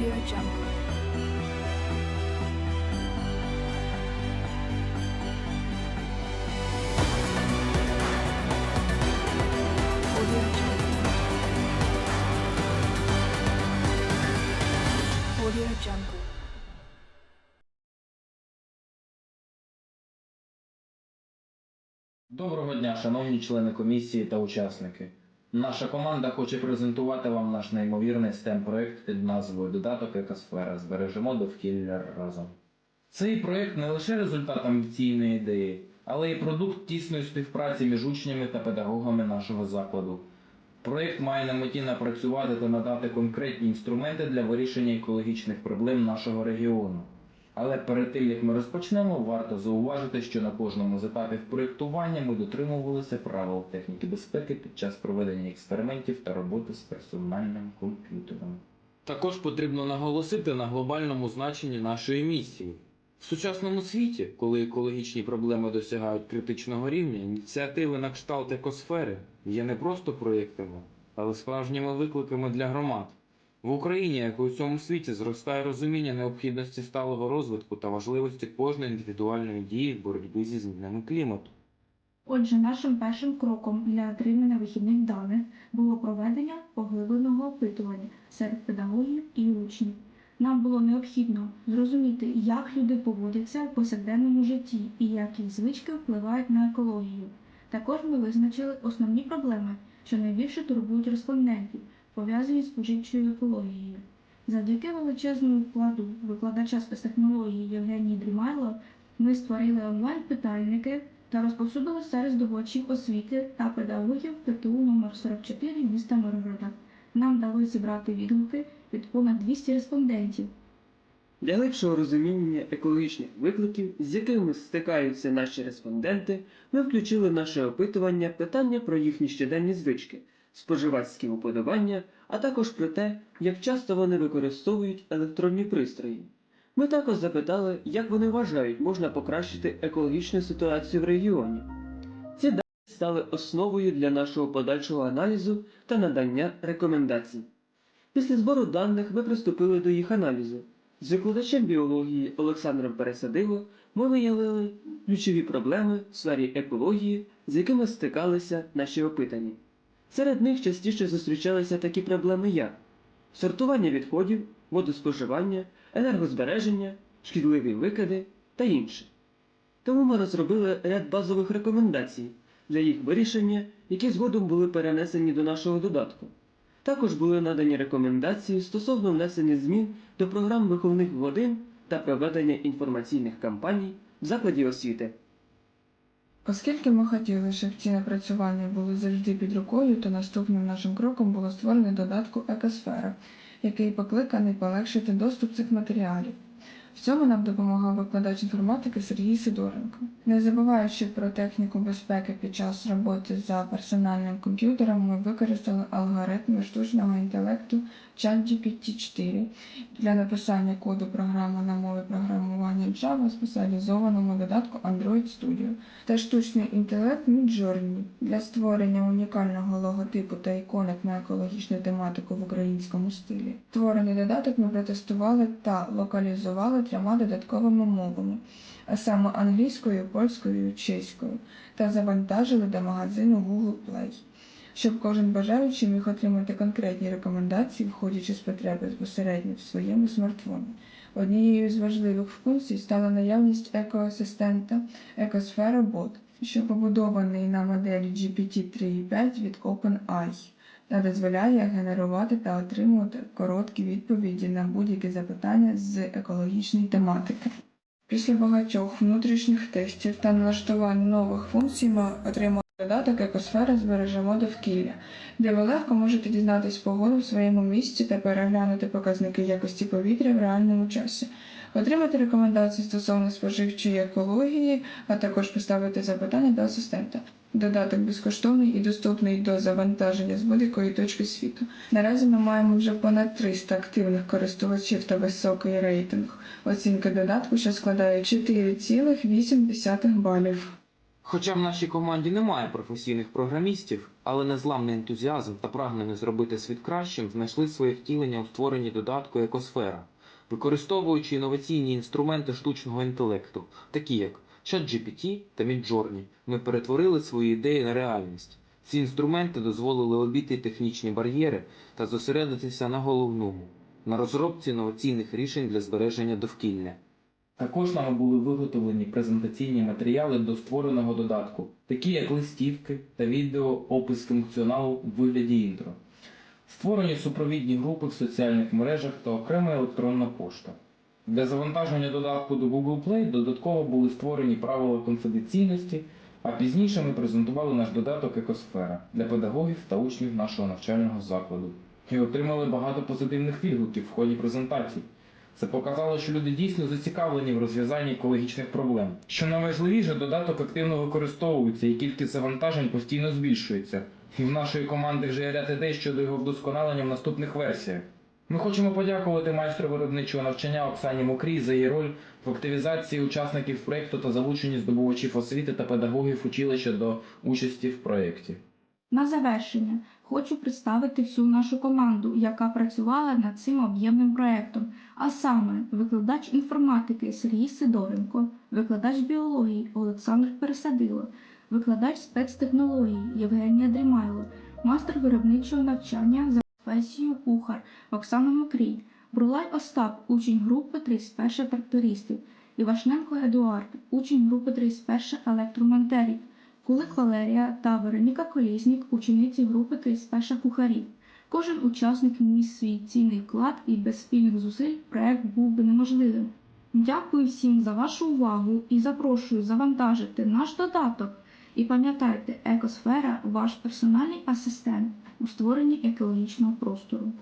Audio Jungle. Доброго дня, шановні члени комісії та учасники. Наша команда хоче презентувати вам наш неймовірний STEM проект під назвою Додаток Екосфера. Збережемо довкілля разом. Цей проект не лише результат амбіційної ідеї, але й продукт тісної співпраці між учнями та педагогами нашого закладу. Проект має на меті напрацювати та надати конкретні інструменти для вирішення екологічних проблем нашого регіону. Але перед тим як ми розпочнемо, варто зауважити, що на кожному з етапів проєктування ми дотримувалися правил техніки безпеки під час проведення експериментів та роботи з персональним комп'ютером. Також потрібно наголосити на глобальному значенні нашої місії. В сучасному світі, коли екологічні проблеми досягають критичного рівня, ініціативи на кшталт екосфери є не просто проєктами, але справжніми викликами для громад. В Україні, як і у всьому світі, зростає розуміння необхідності сталого розвитку та важливості кожної індивідуальної дії в боротьбі зі змінами клімату. Отже, нашим першим кроком для отримання вихідних даних було проведення поглибленого опитування серед педагогів і учнів. Нам було необхідно зрозуміти, як люди поводяться в повсякденному житті і як їх звички впливають на екологію. Також ми визначили основні проблеми, що найбільше турбують респондентів, пов'язані з споживчою екологією. Завдяки величезному вкладу викладача спецтехнології Євгенії Дрімайло ми створили онлайн-питальники та розповсюдили серед здобувачів освіти та педагогів ПТУ номер 44 міста Миргорода. Нам вдалося зібрати відгуки від понад 200 респондентів. Для глибшого розуміння екологічних викликів, з якими стикаються наші респонденти, ми включили в наше опитування питання про їхні щоденні звички, споживацькі уподобання, а також про те, як часто вони використовують електронні пристрої. Ми також запитали, як вони вважають, можна покращити екологічну ситуацію в регіоні. Ці дані стали основою для нашого подальшого аналізу та надання рекомендацій. Після збору даних ми приступили до їх аналізу. З викладачем біології Олександром Пересадило ми виявили ключові проблеми в сфері екології, з якими стикалися наші опитані. Серед них частіше зустрічалися такі проблеми, як сортування відходів, водоспоживання, енергозбереження, шкідливі викиди та інше. Тому ми розробили ряд базових рекомендацій для їх вирішення, які згодом були перенесені до нашого додатку. Також були надані рекомендації стосовно внесення змін до програм виховних годин та проведення інформаційних кампаній в закладі освіти. Оскільки ми хотіли, щоб ці напрацювання були завжди під рукою, то наступним нашим кроком було створення додатку Екосфера, який покликаний полегшити доступ цих матеріалів. В цьому нам допомагав викладач інформатики Сергій Сидоренко. Не забуваючи про техніку безпеки під час роботи за персональним комп'ютером, ми використали алгоритми штучного інтелекту ChatGPT-4 для написання коду програми на мові програмування Java в спеціалізованому додатку Android Studio та штучний інтелект Midjourney для створення унікального логотипу та іконок на екологічну тематику в українському стилі. Створений додаток ми протестували та локалізували трьома додатковими мовами, а саме англійською, польською і чеською, та завантажили до магазину Google Play. Щоб кожен бажаючий міг отримати конкретні рекомендації, входячи з потреби безпосередньо в своєму смартфоні. Однією з важливих функцій стала наявність екоасистента Екосфера Bot, що побудований на моделі GPT-3.5 від OpenAI та дозволяє генерувати та отримувати короткі відповіді на будь-які запитання з екологічної тематики. Після багатьох внутрішніх тестів та налаштувань нових функцій ми отримали додаток Екосфера збережемо довкілля, де ви легко можете дізнатись погоду в своєму місці та переглянути показники якості повітря в реальному часі, отримати рекомендації стосовно споживчої екології, а також поставити запитання до асистента. Додаток безкоштовний і доступний до завантаження з будь-якої точки світу. Наразі ми маємо вже понад 300 активних користувачів та високий рейтинг. Оцінка додатку, що складає 4,8 балів. Хоча в нашій команді немає професійних програмістів, але незламний ентузіазм та прагнення зробити світ кращим знайшли своє втілення у створенні додатку Екосфера, використовуючи інноваційні інструменти штучного інтелекту, такі як ChatGPT та Midjourney, ми перетворили свої ідеї на реальність. Ці інструменти дозволили обійти технічні бар'єри та зосередитися на головному на розробці інноваційних рішень для збереження довкілля. Також нами були виготовлені презентаційні матеріали до створеного додатку, такі як листівки та відео опис функціоналу у вигляді інтро. Створені супровідні групи в соціальних мережах та окрема електронна пошта. Для завантаження додатку до Google Play додатково були створені правила конфіденційності, а пізніше ми презентували наш додаток Екосфера для педагогів та учнів нашого навчального закладу і отримали багато позитивних відгуків в ході презентацій. Це показало, що люди дійсно зацікавлені в розв'язанні екологічних проблем. Що найважливіше, додаток активно використовується і кількість завантажень постійно збільшується. І в нашої команди вже є ряд ідей щодо його вдосконалення в наступних версіях. Ми хочемо подякувати майстру виробничого навчання Оксані Мокрій за її роль в активізації учасників проєкту та залученні здобувачів освіти та педагогів училища до участі в проєкті. На завершення хочу представити всю нашу команду, яка працювала над цим об'ємним проектом, а саме викладач інформатики Сергій Сидоренко, викладач біології Олександр Пересадило, викладач спецтехнологій Євгенія Дрімайло, мастер виробничого навчання професією кухар Оксана Мокрій, Брулай Остап, учень групи 31 трактористів, Івашненко Едуард, учень групи 31 електромонтерів, Кулик Валерія та Вероніка Колєснік, учениці групи 31 кухарів. Кожен учасник вніс свій цінний вклад і без спільних зусиль проект був би неможливим. Дякую всім за вашу увагу і запрошую завантажити наш додаток. І пам'ятайте, екосфера ваш персональний асистент у створенні екологічного простору.